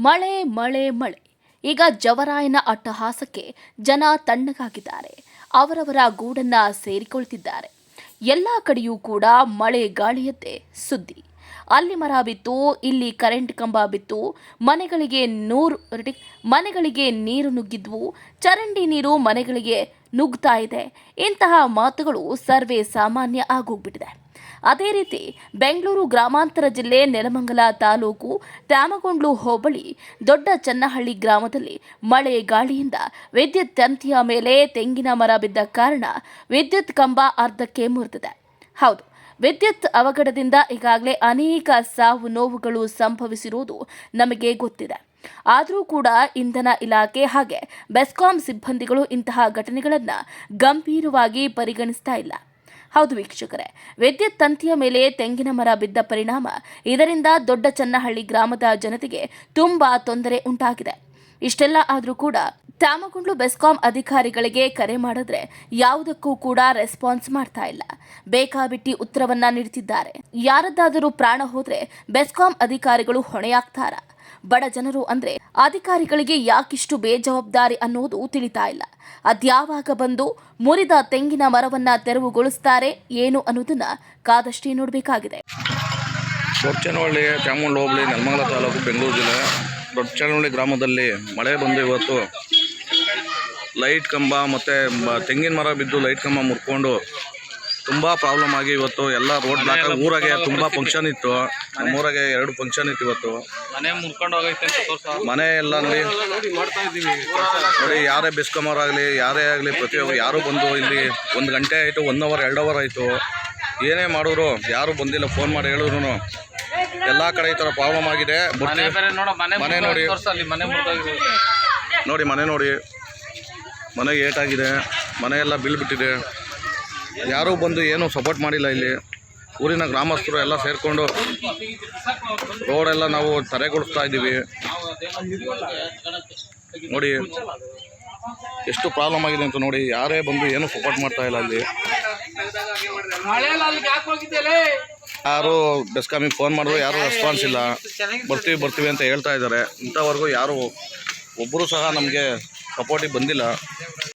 ಮಳೆ ಮಳೆ ಮಳೆ. ಈಗ ಜವರಾಯನ ಅಟ್ಟಹಾಸಕ್ಕೆ ಜನ ತಣ್ಣಗಾಗಿದ್ದಾರೆ. ಅವರವರ ಗೂಡನ್ನ ಸೇರಿಕೊಳ್ತಿದ್ದಾರೆ. ಎಲ್ಲ ಕಡೆಯೂ ಕೂಡ ಮಳೆ ಗಾಳಿಯದ್ದೇ ಸುದ್ದಿ. ಅಲ್ಲಿ ಮರ ಬಿತ್ತು, ಇಲ್ಲಿ ಕರೆಂಟ್ ಕಂಬ ಬಿತ್ತು. ಮನೆಗಳಿಗೆ ನೂರು ಮನೆಗಳಿಗೆ ನೀರು ನುಗ್ಗಿದ್ವು. ಚರಂಡಿ ನೀರು ಮನೆಗಳಿಗೆ ನುಗ್ತಾ ಇದೆ. ಇಂತಹ ಮಾತುಗಳು ಸರ್ವೇ ಸಾಮಾನ್ಯ ಆಗೋಗ್ಬಿಟ್ಟಿದೆ. ಅದೇ ರೀತಿ ಬೆಂಗಳೂರು ಗ್ರಾಮಾಂತರ ಜಿಲ್ಲೆ ನೆಲಮಂಗಲ ತಾಲೂಕು ತ್ಯಾಮಗೊಂಡ್ಲು ಹೋಬಳಿ ದೊಡ್ಡ ಚನ್ನಹಳ್ಳಿ ಗ್ರಾಮದಲ್ಲಿ ಮಳೆ ಗಾಳಿಯಿಂದ ವಿದ್ಯುತ್ ತಂತಿಯ ಮೇಲೆ ತೆಂಗಿನ ಮರ ಬಿದ್ದ ಕಾರಣ ವಿದ್ಯುತ್ ಕಂಬ ಅರ್ಧಕ್ಕೆ ಮುರಿದಿದೆ. ಹೌದು, ವಿದ್ಯುತ್ ಅವಘಡದಿಂದ ಈಗಾಗಲೇ ಅನೇಕ ಸಾವು ನೋವುಗಳು ಸಂಭವಿಸಿರುವುದು ನಮಗೆ ಗೊತ್ತಿದೆ. ಆದರೂ ಕೂಡ ಇಂಧನ ಇಲಾಖೆ ಹಾಗೆ ಬೆಸ್ಕಾಂ ಸಿಬ್ಬಂದಿಗಳು ಇಂತಹ ಘಟನೆಗಳನ್ನು ಗಂಭೀರವಾಗಿ ಪರಿಗಣಿಸ್ತಾ ಇಲ್ಲ. ಹೌದು ವೀಕ್ಷಕರೇ, ವಿದ್ಯುತ್ ತಂತಿಯ ಮೇಲೆ ತೆಂಗಿನ ಮರ ಬಿದ್ದ ಪರಿಣಾಮ ಇದರಿಂದ ದೊಡ್ಡ ಚನ್ನಹಳ್ಳಿ ಗ್ರಾಮದ ಜನತೆಗೆ ತುಂಬಾ ತೊಂದರೆ ಉಂಟಾಗಿದೆ. ಇಷ್ಟೆಲ್ಲ ಆದರೂ ಕೂಡ ತ್ಯಾಮಗುಂಡ್ಲು ಬೆಸ್ಕಾಂ ಅಧಿಕಾರಿಗಳಿಗೆ ಕರೆ ಮಾಡಿದ್ರೆ ಯಾವುದಕ್ಕೂ ಕೂಡ ರೆಸ್ಪಾನ್ಸ್ ಮಾಡ್ತಾ ಇಲ್ಲ. ಬೇಕಾಬಿಟ್ಟಿ ಉತ್ತರವನ್ನ ನೀಡ್ತಿದ್ದಾರೆ ಯಾರದ್ದಾದರೂ ಪ್ರಾಣ ಹೋದ್ರೆ ಬೆಸ್ಕಾಂ ಅಧಿಕಾರಿಗಳು ಹೊಣೆಯಾಗ್ತಾರ. ಬಡ ಜನರು ಅಂದ್ರೆ ಅಧಿಕಾರಿಗಳಿಗೆ ಯಾಕಿಷ್ಟು ಬೇಜವಾಬ್ದಾರಿ ಅನ್ನೋದು ತಿಳಿತಾ ಇಲ್ಲ. ಅದ್ಯಾವಾಗ ಬಂದು ಮುರಿದ ತೆಂಗಿನ ಮರವನ್ನ ತೆರವುಗೊಳಿಸ್ತಾರೆ ಏನು ಅನ್ನೋದನ್ನ ಕಾದಷ್ಟೇ ನೋಡಬೇಕಾಗಿದೆ. ಹೋಬಳಿ, ನೆಲಮಂಗಲ ತಾಲೂಕು, ಬೆಂಗಳೂರು ಜಿಲ್ಲೆ ಗ್ರಾಮದಲ್ಲಿ ಮಳೆ ಬಂದು ಇವತ್ತು ಲೈಟ್ ಕಂಬ ಮತ್ತು ತೆಂಗಿನ ಮರ ಬಿದ್ದು ಲೈಟ್ ಕಂಬ ಮುರ್ಕೊಂಡು ತುಂಬ ಪ್ರಾಬ್ಲಮ್ ಆಗಿ ಇವತ್ತು ಎಲ್ಲ ರೋಡ್ ಬ್ಲಾಕ್ ಆಗಿ ಊರಾಗೆ ತುಂಬ ಫಂಕ್ಷನ್ ಇತ್ತು. ನಮ್ಮೂರಾಗೆ ಎರಡು ಫಂಕ್ಷನ್ ಇತ್ತು ಇವತ್ತು. ಮನೆ ಮುರ್ಕೊಂಡು ಹೋಗೈತೆ ಮನೆ ಎಲ್ಲ ನೋಡಿ. ಮಾಡ್ತಾ ಇದ್ದೀವಿ ನೋಡಿ ಯಾರೇ ಬೆಸ್ಕಮರಾಗಲಿ ಯಾರೇ ಆಗಲಿ ಪ್ರತಿಯೊಬ್ಬರು ಯಾರೂ ಬಂದು ಇಲ್ಲಿ ಒಂದು ಗಂಟೆ ಆಯಿತು ಒನ್ ಅವರ್ ಎರಡು ಅವರ್ ಆಯಿತು. ಏನೇ ಮಾಡೋರು ಯಾರೂ ಬಂದಿಲ್ಲ ಫೋನ್ ಮಾಡಿ ಹೇಳಿದ್ರು ಎಲ್ಲ ಕಡೆ ಈ ಥರ ಪ್ರಾಬ್ಲಮ್ ಆಗಿದೆ. ಮನೆ ನೋಡಿ. ನೋಡಿ ಮನೆ ನೋಡಿ. ಮನೆಗೆ ಏಟಾಗಿದೆ, ಮನೆಯೆಲ್ಲ ಬಿಲ್ಬಿಟ್ಟಿದೆ ಯಾರೂ ಬಂದು ಏನೂ ಸಪೋರ್ಟ್ ಮಾಡಿಲ್ಲ ಇಲ್ಲಿ. ಊರಿನ ಗ್ರಾಮಸ್ಥರು ಎಲ್ಲ ಸೇರಿಕೊಂಡು ರೋಡೆಲ್ಲ ನಾವು ತರೆಗೊಳಿಸ್ತಾ ಇದ್ದೀವಿ. ನೋಡಿ, ಎಷ್ಟು ಪ್ರಾಬ್ಲಮ್ ಆಗಿದೆ ಅಂತ ನೋಡಿ, ಯಾರೇ ಬಂದು ಏನು ಸಪೋರ್ಟ್ ಮಾಡ್ತಾ ಇಲ್ಲ ಅಲ್ಲಿ ಯಾರು ಬೆಸ್ಕಾಮಿಗೆ ಫೋನ್ ಮಾಡಿದ್ರು, ಯಾರು ರೆಸ್ಪಾನ್ಸ್ ಇಲ್ಲ. ಬರ್ತೀವಿ ಬರ್ತೀವಿ ಅಂತ ಹೇಳ್ತಾ ಇದ್ದಾರೆ. ಇಂಥವರೆಗೂ ಯಾರು ಒಬ್ಬರು ಸಹ ನಮಗೆ ಸಪೋರ್ಟಿಗೆ ಬಂದಿಲ್ಲ.